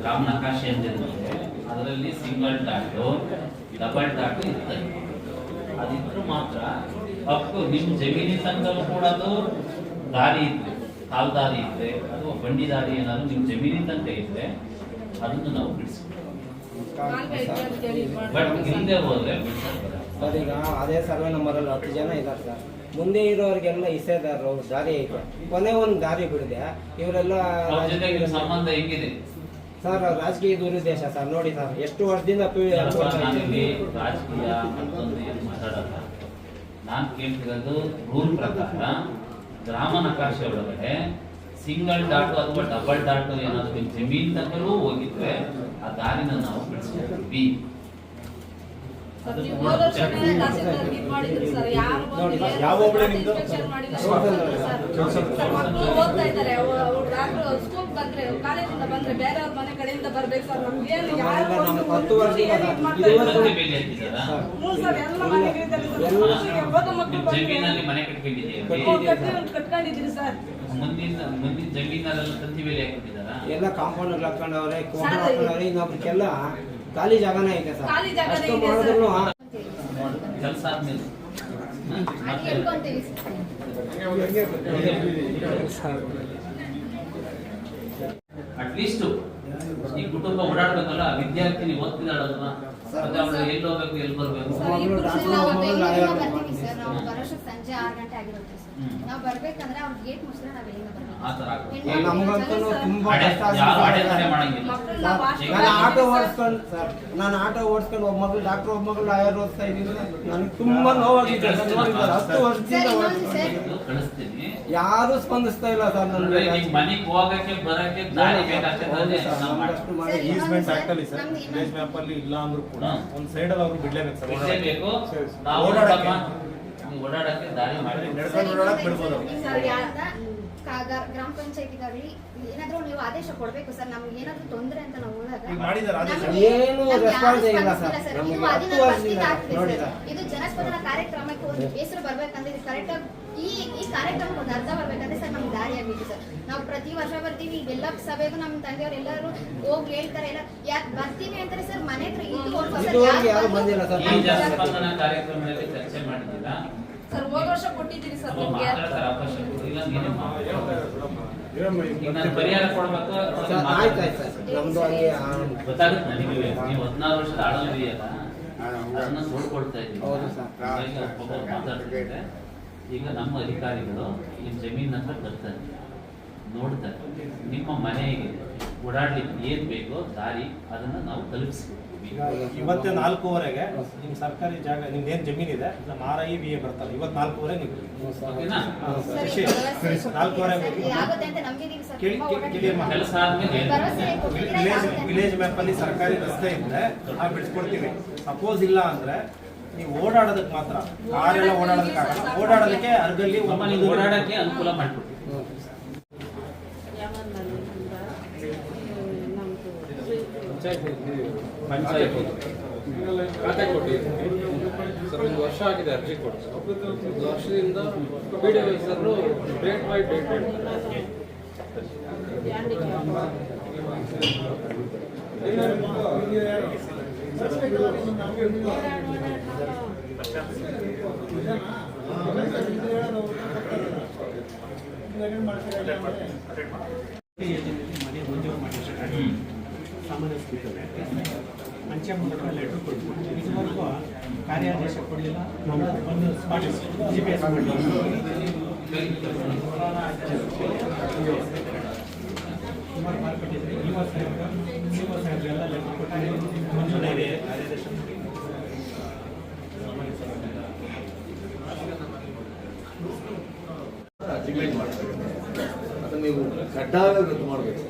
ಗ್ರಾಮ ನಕಾಶೆ ಅಂತ ಇರುತ್ತೆ ಅದರಲ್ಲಿ ಸಿಂಗಲ್ ಡಾಟು ಡಬಲ್ ಡಾಟು ಇರ್ತದೆ. ಅದಿದ್ರು ಮಾತ್ರ ಅಪ್ಪು ನಿಮ್ಮ ಜಮೀನಿ ತನಕಲ್ಲೂ ಕೂಡ ಅದು ದಾರಿ ಇದ್ರೆ ಕಾಲ್ ದಾರಿ ಇದ್ರೆ ಅಥವಾ ಬಂಡಿ ದಾರಿ ಏನಾದ್ರು ನಿಮ್ಮ ಜಮೀನಿ ತನಕ ಇದ್ರೆ ಅದನ್ನು ನಾವು ಬಿಡಿಸ್ಬೇಕು. ಬಟ್ ಹಿಂದೆ ಹೋದ್ರೆ. ಸರ್ ಈಗ ಅದೇ ಸರ್ವೆ ನಂಬರಲ್ಲಿ ಹತ್ತು ಜನ ಇದ್ದಾರೆ ಸರ್. ಮುಂದೆ ಇರೋರಿಗೆಲ್ಲ ಇಸೆದಾರರು ದಾರಿ ಐತೆ ಕೊನೆ ಒಂದು ದಾರಿ ಬಿಡಿದೆ. ಇವರೆಲ್ಲ ಸಂಬಂಧ ಹೆಂಗಿದೆ? ಸರ್, ರಾಜಕೀಯ ದುರುದ್ದೇಶ ಸರ್, ನೋಡಿ ಸರ್, ಎಷ್ಟು ವರ್ಷದಿಂದ ರಾಜಕೀಯ ಏನು ನಾನು ಕೇಳ್ತಿರೋದು ರೂಲ್ ಪ್ರಕಾರ ಗ್ರಾಮ ನಕಾಶೆ ಒಳಗಡೆ ಸಿಂಗಲ್ ಡಾಟು ಅಥವಾ ಡಬಲ್ ಡಾಟು ಏನಾದರೂ ಜಮೀನ್ ತನಕನೂ ಹೋಗಿದ್ರೆ ಆ ದಾರಿನ ನಾವು ಬಿಡಿಸ್ಬೇಕು ಬಿ ನೀವು ಹೋದ ವರ್ಷನೇ ತಹಸೀಲ್ದಾರ್ಗೆ ಇದ್ ಮಾಡಿದ್ರಿ ಸರ್, ಯಾರು ಬಂದಿಲ್ಲ, ಏನು ಯಾವ ಜಮೀನಲ್ಲಿ ಮನೆ ಕಟ್ಕೊಂಡಿದ್ದೀರಿ ಸರ್. ಮುಂದಿನ ಮುಂದಿನ ಜಮೀನಲ್ಲೆಲ್ಲ ತಂತಿ ಬೇಲಿ ಹಾಕಿದ್ದಾರಾ ಎಲ್ಲ ಕಾಂಪೌಂಡ್ ಹಾಕೊಂಡವ್ರೆ ಕೋಣ ಹಾಕೊಂಡವ್ರೆ ಇನ್ನೊಬ್ರಿಗೆಲ್ಲ ಖಾಲಿ ಜಾಗನೇ ಐತೆ ಸರ್ ಖಾಲಿ ಜಾಗನೇ ಅಷ್ಟು ಇದೆ ಸರ್. ಮಾಡಿದ್ರು ಕೆಲಸ ಆದ್ಮೇಲೆ ಹ್ಮ್. ಮತ್ತೆ ಹೇಳ್ಕೊಂತೀವಿ ಅಟ್ಲೀಸ್ಟ್ ಕುಟುಂಬ ಓಡಾಡ್ಬೇಕಲ್ಲ ವಿದ್ಯಾರ್ಥಿನಿ ಓದ್ತಿದ್ದಾಳಲ್ಲ ಮತ್ತೆ ಅವಳು ಎಲ್ಲಿ ಹೋಗ್ಬೇಕು ಎಲ್ಲಿ ಬರ್ಬೇಕು? ಸಂಜೆ ಆರು ಗಂಟೆ ಆಗಿರುತ್ತೆ. ನಾವು ಬರ್ಬೇಕಂದ್ರೆ ಅವ್ರ ಗೇಟ್ ಮುಚ್ಚಿದ್ರೆ ನಾವು ಎಲ್ಲಿಂದ ತುಂಬಾ ನಾನು ಆಟೋ. ಓಡಿಸ್ಕೊಂಡು ಸರ್ ನಾನು ಆಟೋ ಓಡಿಸ್ಕೊಂಡು ಒಬ್ಬ ಮಗಳು ಡಾಕ್ಟರ್ ಒಬ್ಬ ಮಗಳು ಲಾಯರ್ ಓದಿಸ್ತಾ ಇದ್ದೀನಿ ನನಗೆ ತುಂಬಾ ನೋವಾಗಿದೆ ಹತ್ತು ವರ್ಷದಿಂದ ಯಾರು ಸ್ಪಂದಿಸ್ತಾ ಇಲ್ಲ ಸರ್ ನನಗೆ. ನಿಮ್ ಹೋಗಕ್ಕೆ ಬರಕ್ಕೆ ದಾರಿ ಬೇಕಾಗ್ತದೆ ಈಸ್ಮೆಂಟ್ ಆಕ್ಟ್ ಅಲ್ಲಿ ಸರ್ ವಿಲೇಜ್ ಮ್ಯಾಪ್ ಅಲ್ಲಿ ಇಲ್ಲ ಅಂದ್ರೂ ಕೂಡ. ಒಂದ್ ಸೈಡ್ ಅಲ್ಲಿ ಅವ್ರು ಬಿಡ್ಲೇಬೇಕು ಸರ್ ಬಿಡ್ಲೇಬೇಕು ನಾವು ಓಡಾಡಕ್ಕೆ ನೀವು ಓಡಾಡಕ್ಕೆ ದಾರಿ ಮಾಡಿ ನಡ್ಕೊಂಡು ಬಿಡ್ಬೋದು ಗ್ರಾಮ ಪಂಚಾಯತಿಗಾಗ್ಲಿ ಏನಾದ್ರೂ ನೀವು ಆದೇಶ ಕೊಡ್ಬೇಕು ಸರ್ ನಮ್ಗೆ ಏನಾದ್ರೂ ತೊಂದ್ರೆ ಅಂತ ನಾವು ಹೋದಾಗ ಮಾಡಿದ್ದಾರೆ ಏನು ರೆಸ್ಪಾನ್ಸ್ ಇಲ್ಲ ಸರ್. ಇದು ಜನಸ್ಪಂದನ ಕಾರ್ಯಕ್ರಮಕ್ಕೆ ಒಂದು ಹೆಸರು ಬರ್ಬೇಕಂದ್ರೆ ಇದು ಕರೆಕ್ಟ್ ಈ ಈ ಕಾರ್ಯಕ್ರಮಕ್ಕೆ ಒಂದು ಅರ್ಥ ಬರ್ಬೇಕಂದ್ರೆ ಸರ್ ನಮ್ಗೆ ದಾರಿ ಆಗಬೇಕು ಸರ್. ನಾವು ಪ್ರತಿ ವರ್ಷ ಬರ್ತೀವಿ ಇವೆಲ್ಲ ಸಭೆಗೂ ನಮ್ಮ ತಂದೆಯವ್ರು ಎಲ್ಲರೂ ಹೋಗಿ ಹೇಳ್ತಾರೆ ಎಲ್ಲ ಯಾಕೆ ಬರ್ತೀವಿ ಅಂತಾರೆ ಸರ್ ಮನೆ ಹತ್ರ ಇದು ಕಾರ್ಯಕ್ರಮದಲ್ಲಿ ಚರ್ಚೆ ಮಾಡಿದ್ದೀರಾ? ಸರ್ ಹೋದ ವರ್ಷ ಕೊಟ್ಟಿದ್ದೀರಿ ಸರ್ ನಿಮಗೆ. ಪರಿಹಾರ ಕೊಡ್ಬೇಕು? ಸರ್ ಆಯ್ತು ಆಯ್ತು ನಮ್ದು ಹಂಗೆ ಆ, ಗೊತ್ತಾಗುತ್ತೆ ನನಗೆ ನೀವು ಹದಿನಾರು ವರ್ಷದ ಆಳಲ್ ಇದೆಯಲ್ಲ ಅದನ್ನ ನೋಡ್ಕೊಳ್ತಾ ಇದ್ದೀವಿ ಹೌದು ಈಗ ನಮ್ಮ ಅಧಿಕಾರಿಗಳು ನಿಮ್ಮ ಜಮೀನ್ ಹತ್ರ ಬರ್ತಾರೆ ನೋಡ್ತಾರೆ. ನಿಮ್ಮ ಮನೆಗೆ ಓಡಾಡ್ಲಿಕ್ಕೆ ಏನು ಬೇಕೋ ದಾರಿ ಅದನ್ನ ನಾವು ತಲುಪಿಸ್ಬೇಕು. ಈಗ ಇವತ್ತೇ ನಾಲ್ಕೂವರೆಗೆ ನಿಮ್ಮ ಸರ್ಕಾರಿ ಜಾಗ ನಿಮ್ದು ಏನ್ ಜಮೀನ್ ಇದೆ? ನಮ್ಮ ಆರ್ ಐ ಬಿ ಎ ಬರ್ತಾರೆ. ಇವತ್ತು ನಾಲ್ಕೂವರೆ ಆಗುತ್ತೆ. ವಿಲೇಜ್ ಮ್ಯಾಪ್ ಅಲ್ಲಿ ಸರ್ಕಾರಿ ರಸ್ತೆ ಇದ್ರೆ ನಾವು ಬಿಡಿಸ್ಕೊಡ್ತೀವಿ. ಸಪೋಸ್ ಇಲ್ಲ ಅಂದ್ರೆ ನೀವು ಓಡಾಡೋದಕ್ಕೆ ಮಾತ್ರ. ಕಾರೆಲ್ಲ ಓಡಾಡೋದಕ್ಕೆ ಆಗಲ್ಲ. ಓಡಾಡೋದಕ್ಕೆ ಅರ್ಗಲ್ಲಿ ಓಡಾಡಕ್ಕೆ ಅನುಕೂಲ ಮಾಡ್ಕೊಡ್ತೀವಿ ಖಾತೆ ಸರ್ ಒಂದು ವರ್ಷ ಆಗಿದೆ ಅರ್ಜಿ ಕೊಟ್ಟು ಒಂದು ವರ್ಷದಿಂದ B D officer date by date ಹೇಳ್ತಾರೆ ಮಾಡಿ ಸಾಮಾನ್ಯ ಸ್ಪೀಕರ್ ಅಂಚೆ ಮೂಲಕ ಲೆಟರ್ ಕೊಟ್ಟು ಇದುವರೆಗೂ ಕಾರ್ಯಾದೇಶ ಕೊಡಲಿಲ್ಲ ಒಂದು ಜಿ ಪಿ ಎಸ್ ಸುಮಾರು ಇವ ಈ ಇವ ಸಾಹೇಬ್ರು ಎಲ್ಲ ಲೆಟರ್ ಕೊಟ್ಟು ಮಂಜೂರ ಇದೆ ಕಾರ್ಯಾದೇಶ ಅಗ್ರಿಮೆಂಟ್ ಮಾಡ್ತಾರೆ ಅದನ್ನ ನೀವು ಕಡ್ಡಾಯ ರದ್ದು ಮಾಡಬೇಕು.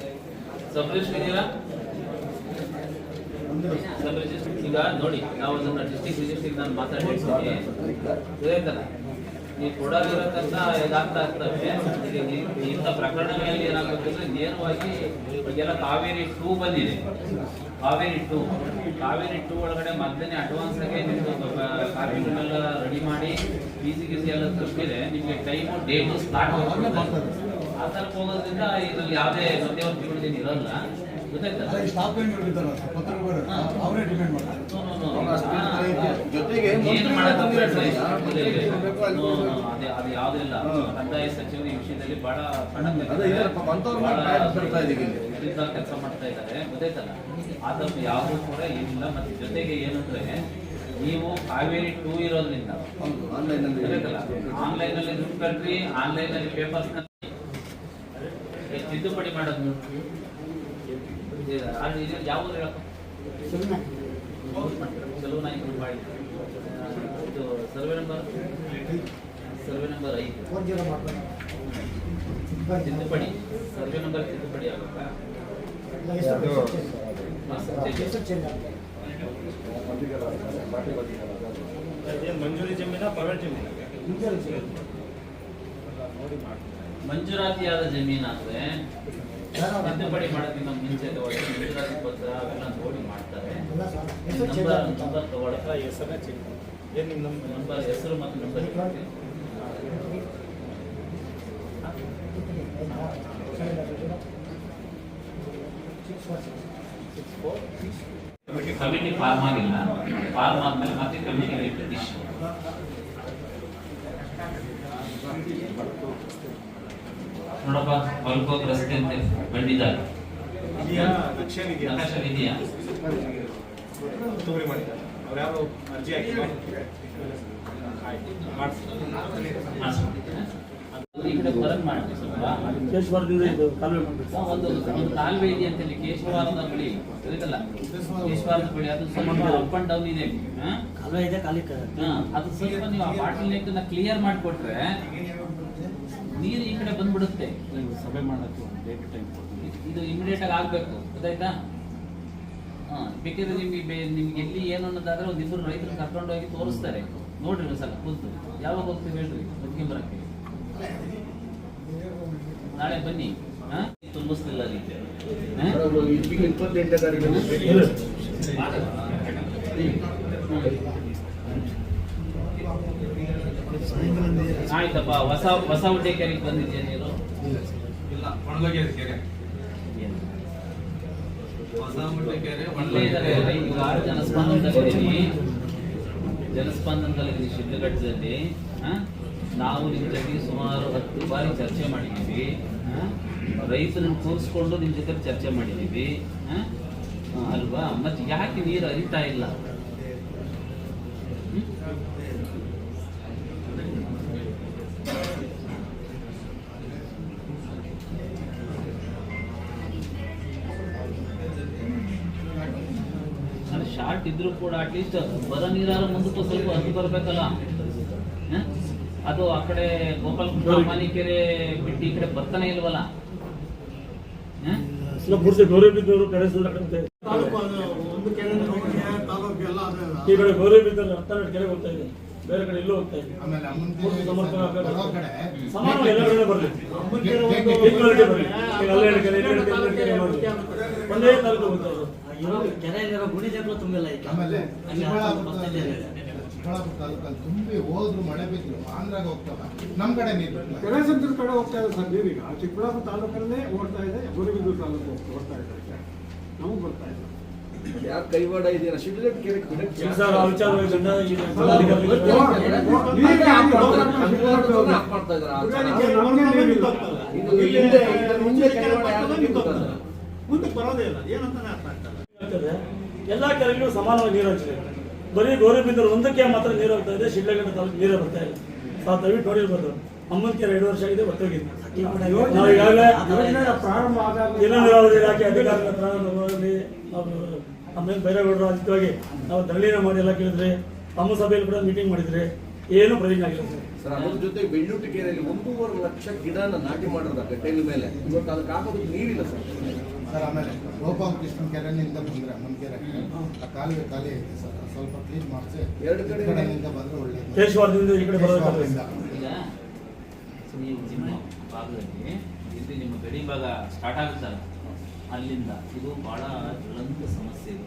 ಈಗ ನೋಡಿ, ನಾವು ನನ್ನ ಡಿಸ್ಟಿಕ್ ರಿಜಿಸ್ಟ್ರಿಗೆ ನಾನು ಮಾತಾಡ್ತೀನಿ. ಗೊತ್ತಾಯ್ತಲ್ಲ ನೀವು ಕೊಡೋದಿರತಕ್ಕ ಇದಾಗ್ತಾ ಇರ್ತವೆ ಇಂಥ ಪ್ರಕರಣಗಳಲ್ಲಿ ಏನಾಗುತ್ತೆ ನೇರವಾಗಿ ಈಗೆಲ್ಲ ಕಾವೇರಿ ಟೂ ಬಂದಿದೆ. ಕಾವೇರಿ ಟೂ ಕಾವೇರಿ ಟೂ ಒಳಗಡೆ ಮೊದಲನೇ ಅಡ್ವಾನ್ಸ್ ಆಗಿ ನಿಮ್ಮದು ಕಾರ್ಮಿಕರೆಲ್ಲ ರೆಡಿ ಮಾಡಿ ಬೀಸಿ ಗೀಸಿ ಎಲ್ಲ ತಪ್ಪಿದೆ ನಿಮಗೆ ಟೈಮು ಡೇಟು ಸ್ಟಾರ್ಟ್ ಆ ಥರ ಹೋಗೋದ್ರಿಂದ ಇದ್ರಲ್ಲಿ ಯಾವುದೇ ಮಧ್ಯವರ್ತಿಗಳು ಇರಲ್ಲ ಜೊತೆಗೆ. ಅದೇ- ಅದು ಯಾವುದಿಲ್ಲ ಹಾ. ಕಂದಾಯ ಸಚಿವರು ಈ ವಿಷಯದಲ್ಲಿ ಬಹಳ. ಕೆಲಸ ಮಾಡ್ತಾ ಇದ್ದಾರೆ ಗೊತ್ತಾಯ್ತಲ್ಲ? ಆ ತಪ್ಪು ಯಾವುದೂ ಕೂಡ ಏನಿಲ್ಲ. ಮತ್ತೆ ಜೊತೆಗೆ ಏನಂದ್ರೆ ನೀವು ಕಾವೇರಿ ಟೂ ಇರೋದ್ರಿಂದ ಆನ್ಲೈನ್ ಅಲ್ಲಿ. ದುಡ್ಡು ಆನ್ಲೈನ್ ಅಲ್ಲಿ ಪೇಪರ್ಸ್ ತಿದ್ದುಪಡಿ ಮಾಡೋದು ಯಾವ ಊರು ಹೇಳಪ್ಪ? ಕೆಲವು ನಾಯಕರು ಮಾಡಿ ಇದು ಸರ್ವೆ ನಂಬರ್? ಸರ್ವೆ ನಂಬರ್ ಐದು. ತಿದ್ದುಪಡಿ. ಸರ್ವೆ ನಂಬರ್ ತಿದ್ದುಪಡಿ ಆಗುತ್ತಾ? ಹಾ, ಸರಿ. ಮಂಜೂರಿ ಜಮೀನ ಪ್ರೈವೇಟ್ ಜಮೀನ? ಮಂಜೂರಾತಿಯಾದ ಜಮೀನಾದ್ರೆ ತಿದ್ದುಪಡಿ ಮಾಡೋದಕ್ಕಿಂತ ಮುಂಚೆ ತಗೊಳ್ಳಿ ಮಂಜೂರಾತಿ ಪತ್ರ ಅವೆಲ್ಲ ನೋಡಿ ಮಾಡ್ತಾರೆ. ನಂಬರ್ ನಂಬರ್ ತಗೊಳಕ ಹೆಸರೇ ಚೆಕ್ ಏನು ನಿಮ್ಮ ನಮ್ಮ ನಂಬರ್ ಹೆಸರು ಮತ್ತು ನಂಬರ್. ಕಮಿಟಿ ಫಾರ್ಮ್ ಆಗಿಲ್ಲ. ಫಾರ್ಮ್ ಆದ್ಮೇಲೆ ಮತ್ತೆ ಕಮಿಟಿ ಪಿಟಿಷನ್ ನೋಡಪ್ಪ ಹೊಲ್ಕೋಕ್ ರಸ್ತೆ ಅಂತ ಬಂದಿದ್ದಾರೆ. ಇದೆಯಾ? ನಕ್ಷೆ ಇದೆಯಾ ಕೇಶವರದಿಂದ ಇದು ಕಾಲುವೆ ಒಂದು ಒಂದು ಕಾಲುವೆ ಇದೆ ಅಂತೇಳಿ. ಕೇಶವಾರದ ಬಳಿ ಗೊತ್ತಲ್ಲ ಕೇಶವಾರದ ಬಳಿ ಅದು ಸ್ವಲ್ಪ ಅಪ್ ಅಂಡ್ ಡೌನ್ ಇದೆ. ಹಾ? ಕಾಲುವೆ ಇದೆ ಅದು ಸ್ವಲ್ಪ ನೀವು ಆ ಬಾಟಲ್ ನೆಕ್ ಕ್ಲಿಯರ್ ಮಾಡಿಕೊಟ್ರೆ ನೀರು ಈ ಕಡೆ ಬಂದ್ಬಿಡುತ್ತೆ. ಸಭೆ ಮಾಡೋಕ್ಕೆ ಒಂದು ಡೇಟ್ ಟೈಮ್ ಇದು ಇಮಿಡಿಯೇಟ್ ಆಗಿ ಆಗ್ಬೇಕು. ಗೊತ್ತಾಯ್ತಾ? ಹಾ ಬೇಕಿದ್ರೆ ನಿಮಗೆ ನಿಮ್ಗೆ ಎಲ್ಲಿ ಏನು ಅನ್ನೋದಾದ್ರೆ ಒಂದ್ ಇಬ್ಬರು ರೈತರು ಕರ್ಕೊಂಡು ಹೋಗಿ ತೋರಿಸ್ತಾರೆ. ನೋಡ್ರಿ ಒಂದ್ಸಲ ಕೂತು. ಯಾವಾಗ ಹೋಗ್ತೀವಿ ಹೇಳ್ರಿ ಬರಕ್ಕೆ ನಾಳೆ ಬನ್ನಿ. ಹಾ? ತುಂಬಿಸ್ತಿಲ್ಲ ಅದಕ್ಕೆ ಆಯ್ತಪ್ಪ. ಹೊಸ ಹೊಸ ಹುಡ್ಡೇಕೆರೆಗೆ ಬಂದಿದ್ಯಾ ನೀರು ಇಲ್ಲ ಒಣಗೋಗಿದೆ ಕೆರೆ? ಹೊಸ ಮುಟ್ಟಕೆರೆ ಇಲ್ಲೇ ಇದ್ದಾರೆ ಈಗ ಜನಸ್ಪಂದನದಲ್ಲಿ ಜನಸ್ಪಂದನದಲ್ಲಿ ಶಿಡ್ಲಘಟ್ಟದಲ್ಲಿ ನಾವು ನಿಮ್ಮ ಜೊತೆ ಸುಮಾರು ಹತ್ತು ಬಾರಿ ಚರ್ಚೆ ಮಾಡಿದ್ದೀವಿ ರೈತರನ್ನು ಕೂರಿಸ್ಕೊಂಡು ನಿಮ್ಮ ಜೊತೆ ಚರ್ಚೆ ಮಾಡಿದ್ದೀವಿ ಅಲ್ವಾ? ಮತ್ತೆ ಯಾಕೆ ನೀರು ಹರಿತಾ ಇಲ್ಲ? ಇದ್ರೂ ಕೂಡ ಅಟ್ಲೀಸ್ಟ್ ಬರ ನೀರಾರು ಮುಂದಕ್ಕೂ ಸ್ವಲ್ಪ ಹತ್ತು ಬರ್ಬೇಕಲ್ಲ? ಹ? ಅದು ಆ ಕಡೆ ಗೋಪಾಲ ಅಮಾನಿಕೆರೆ ಬಿಟ್ಟು ಈ ಕಡೆ ಬರ್ತಾನೆ ಇಲ್ವಲ್ಲ? ಕಡೆ ಕೆರೆ ಹತ್ತೆರಡು ಹೋಗ್ತಾ ಇದೆ ಬೇರೆ ಕಡೆ ಇಲ್ಲೂ ಹೋಗ್ತಾ ಇದೆ. ಸಮಾನ ಎಲ್ಲ ಕಡೆ ಬರಲಿ. ಒಂದು ಈಕ್ವಾಲಿಟಿ ಬರಲಿ. ಈಗ ಅಲ್ಲೆರಡು ಕೆರೆ ಇಲ್ಲೆರಡು ಕೆರೆ ಇಲ್ಲೆರಡು ಕೆರೆ ಮಾಡಿ ಒಂದೇ ತಾಲೂಕು ಕೆರೆಯಲ್ಲಿರೋ ಗುಡಿ ಜಗಳ ತುಂಬಿಲ್ಲ ಈಗ ಆಮೇಲೆ ಚಿಕ್ಕಬಳ್ಳಾಪುರ ತಾಲೂಕಲ್ಲಿ ತುಂಬಿ ಹೋದ್ರು ಮಳೆ ಬಿದ್ರು ಆಂಧ್ರಾಗ ಹೋಗ್ತಾವ ನಮ್ ಕಡೆ ನೀರು. ಕೆರೆ ಸಂತರ ಕಡೆ ಹೋಗ್ತಾ ಇದೆ ಸರ್ ನೀವೀಗ. ಚಿಕ್ಕಬಳ್ಳಾಪುರ ತಾಲೂಕಲ್ಲೇ ಓಡ್ತಾ ಇದೆ ಗೌರಿಬಿದ್ದೂರು ತಾಲೂಕು ಓಡ್ತಾ ಇದೆ ನಮಗೆ ಬರ್ತಾ ಇದೆ ಯಾಕೆ ಕೈವಾಡ ಇದೆಯಲ್ಲ? ಶಿಡ್ಲಘಟ್ಟ ಕೆರೆ ನೀರಿಗೆ ಮುಂದೆ ಬರೋದೇ ಇಲ್ಲ. ಏನಂತಾನೆ ಅರ್ಥ ಆಗ್ತದೆ ಎಲ್ಲ ಕೆರೆಗಳು ಸಮಾನವಾಗಿ ನೀರು ಹಂಚಿದೆ. ಬರೀ ಗೌರಿಬಿದ್ದೂರು ಒಂದಕ್ಕೆ ಮಾತ್ರ ನೀರು ಹೋಗ್ತಾ ಇದೆ ಶಿಡ್ಲಘಟ್ಟ ತಾಲೂಕು ನೀರು ಬರ್ತಾ ಇಲ್ಲ ಸಾಕು ದಯವಿಟ್ಟು ನೋಡಿರ್ಬೋದು ಅಮ್ಮನ ಕೆರೆ ಎರಡು ವರ್ಷ ಆಗಿದೆ ಬರ್ತೋಗಿದೆ ನಾವು ಈಗಾಗಲೇ ನೀರಾವರಿ ಇಲಾಖೆ ಅಧಿಕಾರಿಗಳ ನಾವು ಆಮೇಲೆ ಬೈರೇಗೌಡರು ಅಂತಿವಾಗಿ ನಾವು ಧರಣಿನ ಮಾಡಿ ಎಲ್ಲ ಕೇಳಿದ್ರೆ ತಮ್ಮ ಸಭೆಯಲ್ಲಿ ಕೂಡ ಮೀಟಿಂಗ್ ಮಾಡಿದ್ರೆ ಏನು ಪ್ರಯೋಜನ ಆಗಿಲ್ಲ ಸರ್. ಸರ್ ಅದ್ರ ಜೊತೆ ಬೆಳ್ಳೂಟಿ ಕೆರೆಯಲ್ಲಿ ಒಂದೂವರೆ ಲಕ್ಷ ಗಿಡನ ನಾಟಿ ಮಾಡಿರೋದ ಗಟ್ಟೆಗಳ ಮೇಲೆ. ಇವತ್ತು ಅದಕ್ಕೆ ಹಾಕೋದಕ್ಕೆ ನೀರಿಲ್ಲ ಸರ್. ಸರ್ ಆಮೇಲೆ ಗೋಪಾಲಕೃಷ್ಣ ಕೆರೆನಿಂದ ಬಂದ್ರೆ ಅಮ್ಮನ ಕೆರೆ. ಆ ಕಾಲುವೆ ಖಾಲಿ ಐತೆ ಸರ್ ಸ್ವಲ್ಪ ಕ್ಲೀನ್ ಮಾಡಿಸಿ ಎರಡು ಕಡೆ ಕಡೆಯಿಂದ ಬಂದ್ರೆ ಒಳ್ಳೇದು. ಕೇಶವಾರದಿಂದ ಈ ಕಡೆ ನಿಮ್ಮ ಭಾಗದಲ್ಲಿ ಇಲ್ಲಿ ನಿಮ್ಮ ಗಡಿ ಭಾಗ ಸ್ಟಾರ್ಟ್ ಆಗುತ್ತಲ್ಲ? ಅಲ್ಲಿಂದ ಇದು ಬಹಳ ಜ್ವಲಂತ ಸಮಸ್ಯೆ ಇದೆ.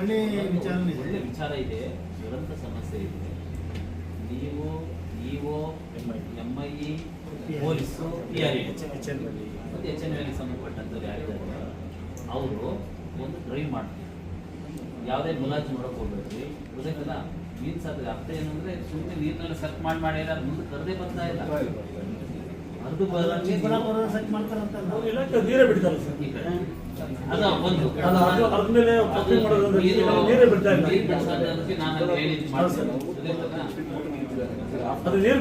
ಒಳ್ಳೆ ವಿಚಾರ ಇದೆ. ಒಳ್ಳೆ ವಿಚಾರ ಇದೆ ಜ್ವಲಂತ ಸಮಸ್ಯೆ ಇದೆ. ನೀವು EO MI I police R ಮತ್ತೆ ಎಚ್ ಎನ್ ಸಂಬಂಧಪಟ್ಟಂಥವ್ರು ಯಾರಿದ್ದಾರೆ? ಅವರು ಒಂದು ಡ್ರೈವ್ ಮಾಡ್ತೀವಿ. ಯಾವುದೇ ಮುಲಾಜಿ ನೋಡೋಕೆ ಹೋಗ್ಬೇಡ್ರಿ. ಗೊತ್ತಾಯ್ತಲ್ಲ ನೀರು ಸಾಧ್ಯ ಅರ್ಥ ಏನಂದ್ರೆ ಸುಮ್ಮನೆ ನೀರಿನಲ್ಲಿ ಸರ್ಚ್ ಮಾಡಿ ಮಾಡಿ ಏನಾದ್ರು ಮುಂದೆ ಕರೆದೇ ಬರ್ತಾ ಇಲ್ಲ. ಅದು ಇಲಾಖೆ ನೀರೇ ಬಿಡ್ತಾರೆ ಸರ್. ಈ ಅದು ಒಂದು. ಅದು ಅದು ಅದ್ಮೇಲೆ ಮಾಡೋದಂದ್ರೆ ನೀರು-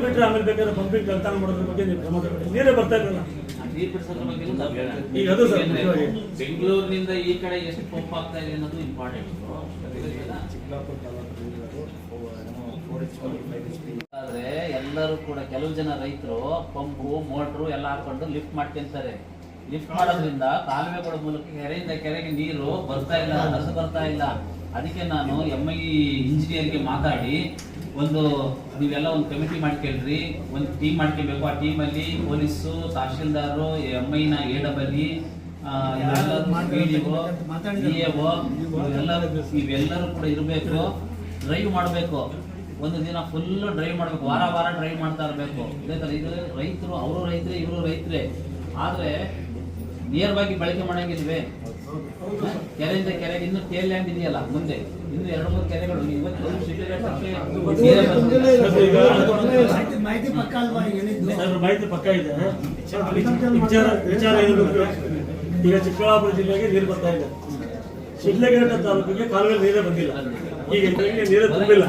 ಬಿಟ್ಟರೆ ಆಮೇಲೆ ಬೇಕಾದ್ರೆ ಪಂಪಿಂಗ್ ಕಲ್ತಾಣ ಮಾಡೋದ್ರ ಬಗ್ಗೆ ನೀವು ನೀರೇ ಬರ್ತಾ ಇಲ್ಲ ಆ ನೀರು ಬಿಡಿಸೋದ್ರ ಬಗ್ಗೆ ನಾವು ಬೇಡ. ಈಗ ಅದು ಸರ್ ಮುಖ್ಯವಾಗಿ. ಬೆಂಗಳೂರಿನಿಂದ ಈ ಕಡೆ ಎಷ್ಟು ಪಂಪ್ ಆಗ್ತಾ ಇದೆ ಅನ್ನೋದು ಇಂಪಾರ್ಟೆಂಟ್ ಆದ್ರೆ ಎಲ್ಲರೂ ಕೂಡ ಕೆಲವು ಜನ ರೈತರು ಪಂಪು ಮೋಟ್ರು ಎಲ್ಲ ಹಾಕೊಂಡು ಲಿಫ್ಟ್ ಮಾಡ್ಕೊಂತಾರೆ ಲಿಫ್ಟ್ ಮಾಡೋದ್ರಿಂದ ಕಾಲುವೆಗಳ ಮೂಲಕ ಕೆರೆಯಿಂದ ಕೆರೆಗೆ ನೀರು ಬರ್ತಾ ಇಲ್ಲ ಹರಿದು ಬರ್ತಾ ಇಲ್ಲ ಅದಕ್ಕೆ ನಾನು ಎಂ ಐ ಇಂಜಿನಿಯರ್ಗೆ ಮಾತಾಡಿ ಒಂದು ನೀವೆಲ್ಲ ಒಂದು ಕಮಿಟಿ ಮಾಡ್ಕೊಳ್ರಿ ಒಂದು ಟೀಮ್ ಮಾಡ್ಕೊಬೇಕು ಆ ಟೀಮಲ್ಲಿ ಪೊಲೀಸು ತಹಶೀಲ್ದಾರು ಎಂ ಐನ ಎ ಡಬಲ್ ಇವೆಲ್ಲರೂ ಕೂಡ ಇರಬೇಕು. ಡ್ರೈವ್ ಮಾಡಬೇಕು. ಒಂದು ದಿನ ಫುಲ್ ಡ್ರೈವ್ ಮಾಡಬೇಕು. ವಾರ ವಾರ ಡ್ರೈವ್ ಮಾಡ್ತಾ ಇರಬೇಕು. ಇದೇ ಥರ ಇದು ರೈತರು ಅವರು ರೈತರೇ ಇವರು ರೈತರೇ. ಆದ್ರೆ ನೇರವಾಗಿ ಬಳಕೆ ಮಾಡಂಗಿಲ್ವೇ? ಕೆರೆಯಿಂದ ಕೆರೆಗೆ ಇನ್ನು ಟೇಲ್ ಲ್ಯಾಂಡ್ ಇದೆಯಲ್ಲ ಮುಂದೆ. ಇನ್ನು ಎರಡು ಮೂರು ಕೆರೆಗಳು ಇವತ್ತು ಮಾಹಿತಿ ಪಕ್ಕ ಇದೆ. ವಿಚಾರ ವಿಚಾರ ಈಗ ಚಿಕ್ಕಬಳ್ಳಾಪುರ ಜಿಲ್ಲೆಗೆ ನೀರು ಬರ್ತಾ ಇದೆ. ಶಿಡ್ಲಘಟ್ಟ ತಾಲೂಕಿಗೆ ಕಾಲುವೆ ನೀರೇ ಬಂದಿಲ್ಲ. ಈಗ ನೀರೇ ತುಂಬಿಲ್ಲ.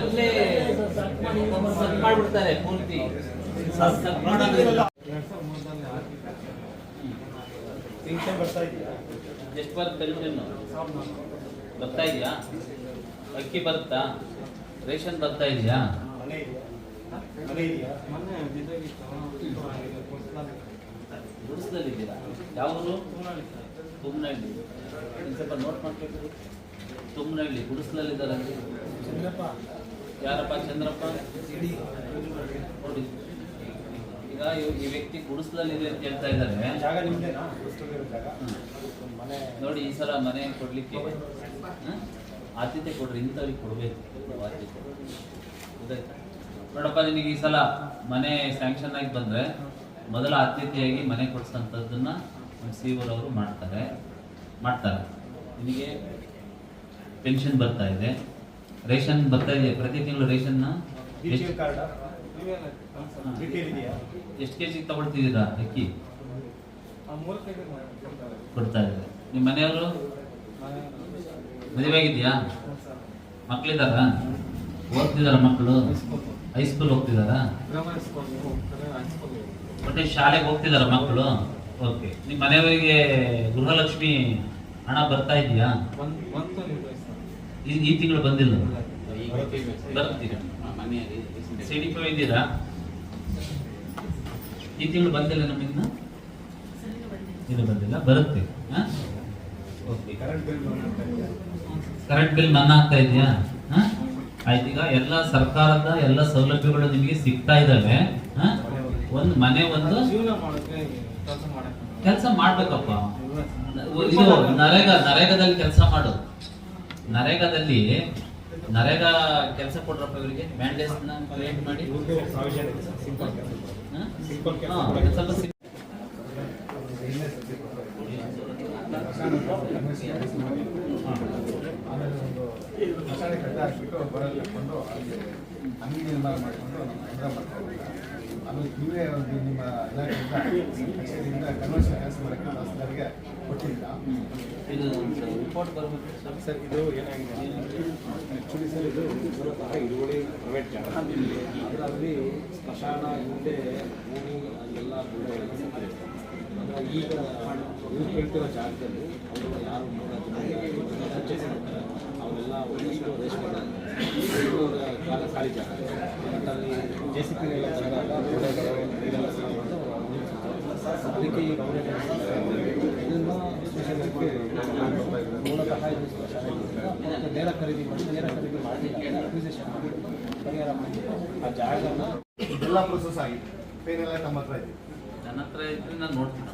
ಅಲ್ಲೇ ಮಾಡ್ಬಿಡ್ತಾರೆ ಪೂರ್ತಿ. ಸತ್ ಬರ್ತಾ ಇದೆಯಾ ಎಷ್ಟು ಬರುತ್ತೆ ಪೆನ್ಷನ್ ಬರ್ತಾ ಇದೆಯಾ ಅಕ್ಕಿ ಬರುತ್ತಾ? ರೇಷನ್ ಬರ್ತಾ ಇದೆಯಾ? ಗುಡಿಸ್ದಲ್ಲಿದ್ದೀರಾ ಯಾವುದು ತುಮ್ನಹಳ್ಳಿ. ಸ್ವಲ್ಪ ನೋಟ್ ಮಾಡ್ಬೇಕು ತುಮ್ನಹಳ್ಳಿ ಗುಡಿಸ್ಲಲ್ಲಿದ್ದಾರೆ ಯಾರಪ್ಪ? ಚಂದ್ರಪ್ಪ? ನೋಡಿ. ಈಗ ಈ ವ್ಯಕ್ತಿ ಗುಡಿಸ್ಲಲ್ಲಿದೆ ಅಂತ ಹೇಳ್ತಾ ಇದ್ದಾರೆ. ಜಾಗ ನಿಮ್ದೇನಾ? ಎಷ್ಟಿರೋ ಜಾಗ? ಮನೆ. ನೋಡಿ ಈ ಸಲ ಮನೆ ಕೊಡ್ಲಿಕ್ಕೆ? ಆದ್ಯತೆ ಕೊಡ್ರಿ ಇಂಥವ್ರಿಗೆ ಕೊಡ್ಬೇಕು ಆದ್ಯತೆ. ಗೊತ್ತಾಯ್ತಾ? ನೋಡಪ್ಪ ನಿನಗೆ ಈ ಸಲ ಮನೆ ಸ್ಯಾಂಕ್ಷನ್ ಆಗಿ ಬಂದ್ರೆ ಮೊದಲ ಆದ್ಯತೆಯಾಗಿ ಮನೆ ಕೊಡ್ಸಂಥದ್ದನ್ನ ಸಿ ಅವರು ಮಾಡ್ತಾರೆ ಮಾಡ್ತಾರೆ. ನಿಮಗೆ ಪೆನ್ಷನ್ ಬರ್ತಾ ಇದೆ. ರೇಷನ್ ಬರ್ತಾ ಇದೆ. ಪ್ರತಿ ತಿಂಗಳು ರೇಷನ್ನ ಎಷ್ಟು ಕೆ ಜಿ ತಗೊಳ್ತಿದ್ದೀರಾ ಅಕ್ಕಿ? ಕೊಡ್ತಾ ಇದ್ದಾರೆ. ನಿಮ್ಮ ಮನೆಯವರು? ಮದುವೆ ಆಗಿದೆಯಾ? ಮಕ್ಕಳಿದ್ದಾರ ಓದ್ತಿದಾರ ಮಕ್ಕಳು? ಹೈಸ್ಕೂಲ್ ಹೋಗ್ತಿದಾರಾ ಮತ್ತೆ ಶಾಲೆಗೆ ಹೋಗ್ತಿದಾರ ಮಕ್ಕಳು? ಓಕೆ ನಿಮ್ಮ ಮನೆಯವರಿಗೆ ಗೃಹಲಕ್ಷ್ಮಿ ಹಣ ಬರ್ತಾ ಇದೆಯಾ? ಈ ತಿಂಗಳು ಬಂದಿಲ್ಲ. ಬರ್ತೀರಾ? ಸಿ ಡಿ ಪಿ ಇದ್ದೀರಾ? ಈ ತಿಂಗಳು ಬಂದಿಲ್ಲ ನಮಗಿನ್ನ ಇದು ಬಂದಿಲ್ಲ, ಬರುತ್ತೆ. ಕರೆಂಟ್ ಬಿಲ್ ಮನ್ನಾ ಆಗ್ತಾ ಇದೆಯಾ? ಆಯ್ತು, ಈಗ ಎಲ್ಲ ಸರ್ಕಾರದ ಎಲ್ಲ ಸೌಲಭ್ಯಗಳು ನಿಮಗೆ ಸಿಗ್ತಾ ಇದಾವೆ ಹ? ಒಂದು ಮನೆ, ಒಂದು ಕೆಲಸ ಮಾಡ್ಬೇಕಪ್ಪ. ಇದು ನರೇಗಾ, ನರೇಗಾದಲ್ಲಿ ಕೆಲಸ ಮಾಡು. ನರೇಗಾದಲ್ಲಿ ನರೇಗಾ ಕೆಲಸ ಕೊಟ್ರಪ್ಪ ಇವರಿಗೆ? ಮ್ಯಾಂಡೇಸ್ ಕ್ರಿಯೇಟ್ ಮಾಡಿ? ಸ್ವಲ್ಪ ಸಿ- ಆಮೇಲೆ ಒಂದು ಮಸಾಲೆ ಕಟ್ಟ ಹಾಕ್ಬಿಟ್ಟು ಬರಲ್ಲಿ ಹಾಕ್ಕೊಂಡು ಅಲ್ಲಿ ಅಂಗಡಿ ನಿರ್ಮಾಣ ಮಾಡಿಕೊಂಡು ನಮ್ಮ ಹೈದರಾಬಾದ್ ಆಮೇಲೆ ನೀವೇ ಒಂದು ನಿಮ್ಮ ಇಲಾಖೆಯಿಂದ ಕಚೇರಿಯಿಂದ ಕನ್ವರ್ಷನ್ ಕೆಲಸ ಮಾಡೋಕ್ಕೆ ತಹಸೀಲ್ದಾರ್ಗೆ ಕೊಟ್ಟಿಲ್ಲ. ಇದು ರಿಪೋರ್ಟ್ ಬರಬೇಕು ಸರ್? ಸರ್ ಇದು ಏನಾಗಿದೆ? ಆ್ಯಕ್ಚುಲಿ ಸರ್ ಇದು ಮೂಲತಃ ಇರುವಳಿ ಪ್ರೈವೇಟ್ ಜಾಗ. ಅದರಲ್ಲಿ ಸ್ಮಶಾನ ಹಿಂದೆ ಭೂಮಿ ಎಲ್ಲ ಆದರೆ ಈಗ ಇವ್ರು ಕೇಳ್ತಿರೋ ಜಾಗದಲ್ಲಿ ಅವರು ಯಾರು ಮೂಲ ಅವರೆಲ್ಲ ಒಂದಷ್ಟು ರೇಷ್ಮೆ ಜೆ ಸಿ ಅದಕ್ಕೆ ನೇರ ಖರೀದಿ ಮಾಡಿ ನೇರ ಖರೀದಿ ಮಾಡಿ ಆ ಜಾಗನ ಎಲ್ಲ ಪ್ರೊಸೆಸ್ ಆಗಿದೆ. ಪೇನೆಲ್ಲ ನಮ್ಮ ಹತ್ರ ಇದೆ. ನನ್ನ ಹತ್ರ ಇದ್ರೆ ನಾನು ನೋಡ್ತೀನಿ.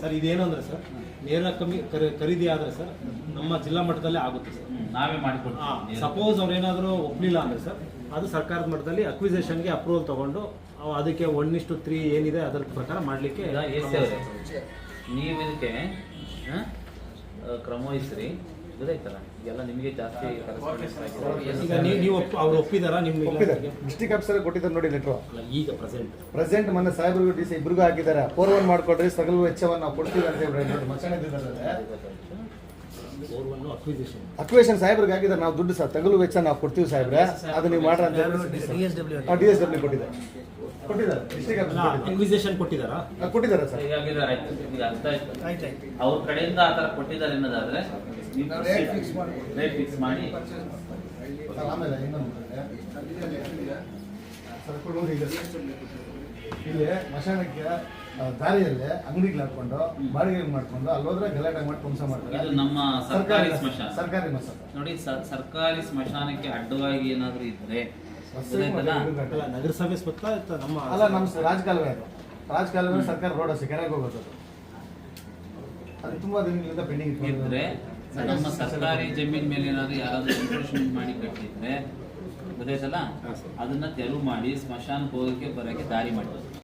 ಸರ್, ಇದೇನು ಅಂದ್ರೆ ಸರ್ ನೇರ ಕಮ್ಮಿ ಖರೀ- ಖರೀದಿ ಆದ್ರೆ ಸರ್ ನಮ್ಮ ಜಿಲ್ಲಾ ಮಟ್ಟದಲ್ಲೇ ಆಗುತ್ತೆ ಸರ್. ನಾವೇ ಮಾಡಿಕೊಡ್ತೀವಿ. ಸಪೋಸ್ ಅವ್ರು ಏನಾದರೂ ಒಪ್ಪಲಿಲ್ಲ ಅಂದ್ರೆ ಸರ್ ಅದು ಸರ್ಕಾರದ ಮಟ್ಟದಲ್ಲಿ ಅಕ್ವಿಸೇಷನ್ಗೆ ಅಪ್ರೂವಲ್ ತಗೊಂಡು ಅದಕ್ಕೆ ಒನ್ ಇಷ್ಟು ತ್ರೀ ಏನಿದೆ ಅದರ ಪ್ರಕಾರ ಮಾಡಲಿಕ್ಕೆ ನೀವು ಇದಕ್ಕೆ ಆ, ಆ, ಕ್ರಮ ವಹಿಸ್ರಿ. ಗೊತ್ತಾಯ್ತಲ್ಲ ಎಲ್ಲ ನಿಮಗೆ ಜಾಸ್ತಿ ಈಗ ನೀವು ನೀವು ಅವ್ರು ಒಪ್ಪಿದಾರ? ನಿಮ್ಮ ಒಪ್ಪಿದ್ದಾರೆ. ಡಿಸ್ಟಿಕ್ ಆಫೀಸರ್ ಕೊಟ್ಟಿದ್ದಾರೆ ನೋಡಿ ಲೆಟ್ರು ಅಲ್ಲ, ಈಗ ಪ್ರೆಸೆಂಟ್ ಪ್ರೆಸೆಂಟ್ ಮೊನ್ನೆ ಸಾಹೇಬ್ರಿಗೂ ಡಿ ಸಿ ಇಬ್ರಿಗೂ ಹಾಕಿದ್ದಾರೆ. ಫೋರ್ ಒನ್ ಮಾಡ್ಕೊಡ್ರಿ ಸಗಲು ವೆಚ್ಚವನ್ನು ನಾವು ಕೊಡ್ತೀವಿ ಅಂತ ಹೇಳಿ ಓರ್ವನ್ನು ಅಕ್ವಿಸಿಷನ್ ಸಾಹೇಬ್ರಿಗೆ ಹಾಕಿದ್ದಾರೆ. ನಾವು ದುಡ್ಡು ಸರ್ ತಗಲು ವೆಚ್ಚ ನಾವು ಕೊಡ್ತೀವಿ ಸಾಹೇಬ್ರೆ. ಅದು ನೀವು ಮಾಡ್ರಿ ಅಂತ ಡಿ ಎಸ್ ಡಬ್ಲ್ಯೂ ಕೊಟ್ಟಿದ್ದಾರೆ. ಕೊಟ್ಟಿದ್ದಾರೆ. ಡಿಸ್ಟಿಕ್ ಆಫೀಸರ್ ಅಕ್ವಿಸಿಷನ್ ಕೊಟ್ಟಿದ್ದಾರಾ. ಕೊಟ್ಟಿದ್ದಾರೆ? ಸರ್. ಈಗ ಹಾಗಿದ್ರೆ ಆಯ್ತು. ಈಗ ಅರ್ಥ ಆಯ್ತು. ಅವ್ರ ಕಡೆಯಿಂದ ಆ ಥರ ಕೊಟ್ಟಿದ್ದಾರೆ ಅನ್ನೋದಾದ್ರೆ ರೇಟ್ ಫಿಕ್ಸ್ ಮಾಡಿ ಸರ್, ಆಮೇಲೆ ಇನ್ನೊಂದು ಸರ್, ಕೊಡು ಈಗ. ಇಲ್ಲಿ ಮಶಾನಕ್ಕೆ ದಾರಿಯಲ್ಲಿ ಅಂಗಡಿಗಳು ಹಾಕೊಂಡು ಬಾಡಿಗೆ ಮಾಡ್ಕೊಂಡು ಅಲ್ಲಿ ಹೋದ್ರೆ ಗಲಾಟೆ ಮಾಡಿ ಧ್ವಂಸ ಮಾಡ್ತಾರೆ. ಇದು ನಮ್ಮ ಸರ್ಕಾರಿ ಸ್ಮಶಾನ ಸರ್ಕಾರಿ ಮಸಾನ ನೋಡಿ ಸ- ಸರ್ಕಾರಿ ಸ್ಮಶಾನಕ್ಕೆ ಅಡ್ಡವಾಗಿ ಏನಾದರೂ ಇದ್ರೆ ನಗರಸಭೆ ಸುತ್ತ ಇತ್ತು ನಮ್ಮ ಅಲ್ಲ ನಮ್ಮ ರಾಜಕಾಲುವೆ ಅದು. ರಾಜಕಾಲುವೆ ಸರ್ಕಾರ ರೋಡ್ ಹಸಿ ಕೆರೆಗೆ ಹೋಗೋದು ಅದು. ಅದು ತುಂಬಾ ದಿನಗಳಿಂದ ಪೆಂಡಿಂಗ್ ಇದ್ರೆ ನಮ್ಮ ಸರ್ಕಾರಿ ಜಮೀನ್ ಮೇಲೆ ಏನಾದ್ರು ಯಾರಾದ್ರೂ ಮಾಡಿ ಕಟ್ಟಿದ್ರೆ ಗೊತ್ತಾಯ್ತಲ್ಲ? ಅದನ್ನ ತೆರವು ಮಾಡಿ ಸ್ಮಶಾನ ಹೋಗಕ್ಕೆ ಬರಕ್ಕೆ ದಾರಿ ಮಾಡಿ